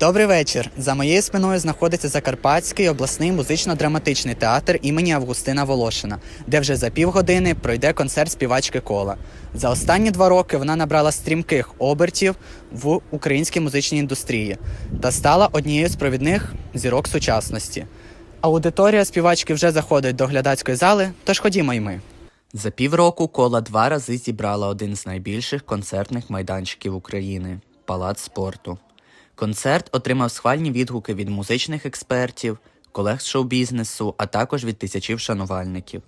Добрий вечір. За моєю спиною знаходиться Закарпатський обласний музично-драматичний театр імені Августина Волошина, де вже за півгодини пройде концерт співачки кола. За останні два роки вона набрала стрімких обертів в українській музичній індустрії та стала однією з провідних зірок сучасності. Аудиторія співачки вже заходить до глядацької зали, тож ходімо й ми. За півроку кола два рази зібрала один з найбільших концертних майданчиків України палац спорту. Концерт отримав схвальні відгуки від музичних експертів, колег з шоу-бізнесу, а також від тисячів шанувальників.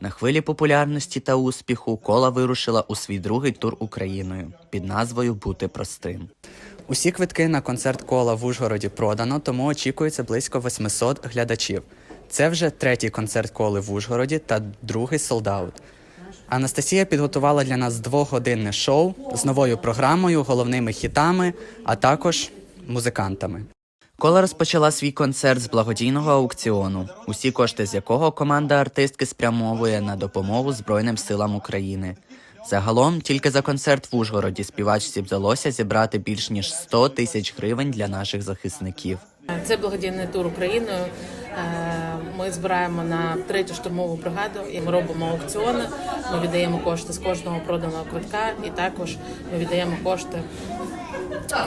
На хвилі популярності та успіху кола вирушила у свій другий тур Україною під назвою Бути простим. Усі квитки на концерт кола в Ужгороді продано, тому очікується близько 800 глядачів. Це вже третій концерт коли в Ужгороді та другий солдаут. Анастасія підготувала для нас двогодинне шоу з новою програмою, головними хітами, а також музикантами. Кола розпочала свій концерт з благодійного аукціону, усі кошти з якого команда артистки спрямовує на допомогу Збройним силам України. Загалом, тільки за концерт в Ужгороді співачці вдалося зібрати більш ніж 100 тисяч гривень для наших захисників. Це благодійний тур Україною. Е, Ми збираємо на третю штурмову бригаду і ми робимо аукціони. Ми віддаємо кошти з кожного проданого квитка, і також ми віддаємо кошти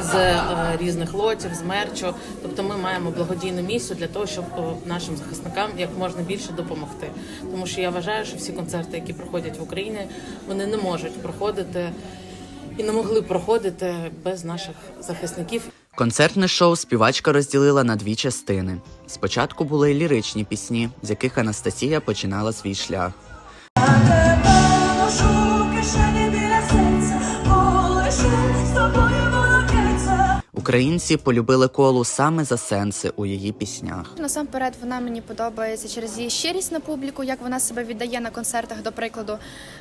з е, різних лотів, з мерчу. Тобто ми маємо благодійну місію для того, щоб нашим захисникам як можна більше допомогти. Тому що я вважаю, що всі концерти, які проходять в Україні, вони не можуть проходити і не могли проходити без наших захисників. Концертне шоу співачка розділила на дві частини. Спочатку були ліричні пісні, з яких Анастасія починала свій шлях. Українці полюбили колу саме за сенси у її піснях. Насамперед вона мені подобається через її щирість на публіку, як вона себе віддає на концертах, до прикладу.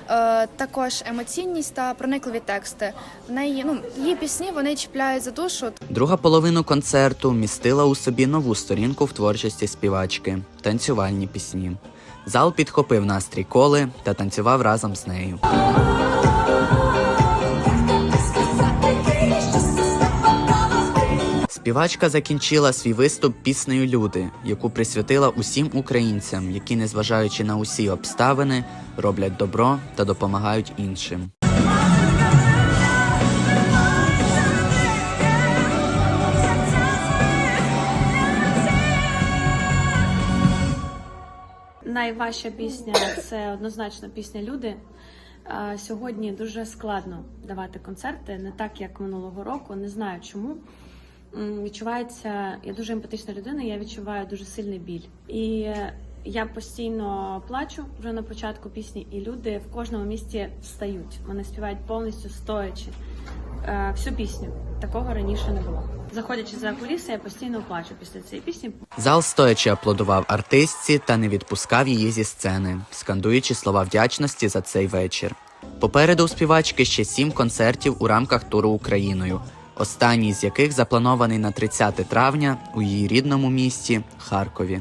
Е, також емоційність та проникливі тексти. В неї ну її пісні вони чіпляють за душу. Друга половина концерту містила у собі нову сторінку в творчості співачки танцювальні пісні. Зал підхопив настрій коли та танцював разом з нею. Співачка закінчила свій виступ піснею Люди, яку присвятила усім українцям, які, незважаючи на усі обставини, роблять добро та допомагають іншим. Найважча пісня це однозначно пісня Люди. Сьогодні дуже складно давати концерти, не так як минулого року. Не знаю чому. Відчувається, я дуже емпатична людина, я відчуваю дуже сильний біль. І я постійно плачу вже на початку пісні, і люди в кожному місці встають. Вони співають повністю стоячи. Е, Всю пісню такого раніше не було. Заходячи за куліси, я постійно плачу після цієї пісні. Зал стоячи аплодував артистці та не відпускав її зі сцени, скандуючи слова вдячності за цей вечір. Попереду у співачки ще сім концертів у рамках туру Україною, останній з яких запланований на 30 травня у її рідному місті Харкові.